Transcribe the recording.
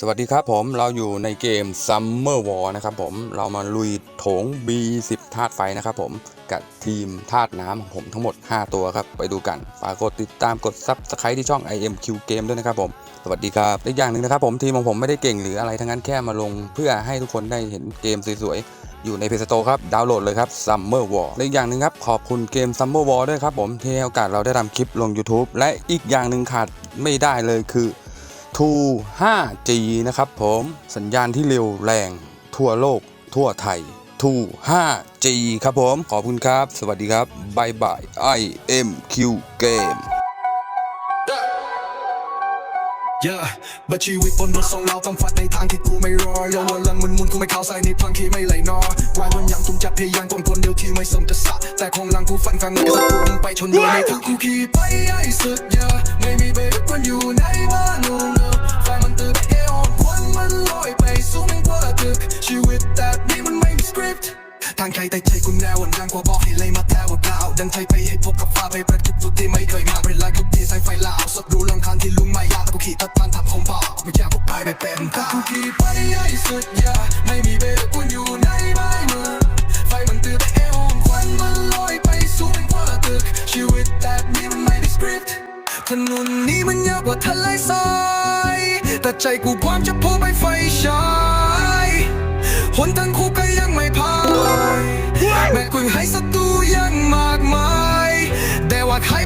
สวัสดีครับผมเราอยู่ในเกม Summer War นะครับผมเรามาลุยโถง B10 ธาตุไฟนะครับผมกับทีมธาตุน้ำของผมทั้งหมด 5 ตัวครับ ไปดูกันฝากกดติดตามกด Subscribe ที่ช่อง IMQ Game ด้วยนะครับผม สวัสดีครับอีกอย่างหนึ่งนะครับผมทีมของผมไม่ได้เก่งหรืออะไรทั้งนั้นแค่มาลงเพื่อให้ทุกคนได้เห็นเกมสวยๆ อยู่ในเพจสโตครับดาวน์โหลดเลยครับ Summer War และอีกอย่างหนึ่งครับขอบคุณเกม Summer War ด้วยครับผมที่ให้โอกาสเราได้ทำคลิปลง YouTube และอีกอย่างหนึ่งขาดไม่ได้เลยคือ True 5G นะครับผมสัญญาณที่เร็วแรง ทั่วโลก ทั่วไทย True 5G ครับผม ขอบคุณครับ สวัสดีครับบายบาย IMQ Game เยอะบัชีวิตบนรถส่งเราต้องฟัดในทางที่กูไม่รอโยนวันลังมันมุนกูไม่เข้าใส่ในพังที่ไม่ไหลนอวายวันยังทุ่มจับพยายามคนคนเดียวที่ไม่สมจะสะแต่คงลังกูฝันฟังไม่สักกูมึงไปชนโดนในทางกูขี่ไปไอ้สุดเยอะไม่มีเบรกมันอยู่ ชีวิตแบบนี้มันไม่มีสคริปต์ทางใครแต่ใจกูแนววันดังกว่าบอกให้เลยมาแถวเปล่าดันใจไปให้พบกับฟ้าไปปิดทุกจุดที่ไม่เคยมาเวลาทุกที่สายไฟลาวสักรู้ลำคาญที่ลุงไม่ยากกูขี่ตัดพันทับของพ่อกไม่อยากกูไปไปเป็นถ้ากูขี่ไปไอ้สุดยาไม่มีเบรกกูอยู่ในไม้มือไฟมันตื่นแต่เอวควันมันลอยไปสูงกว่าตึกชีวิตแบบนี้มันไม่ได้สคริปต์ถนนนี้มันยาวกว่าทะเลทรายแต่ใจกูพร้อมจะพุ่งไปไฟฉา ให้ศัตรูยังมากมาย แต่ว่าใคร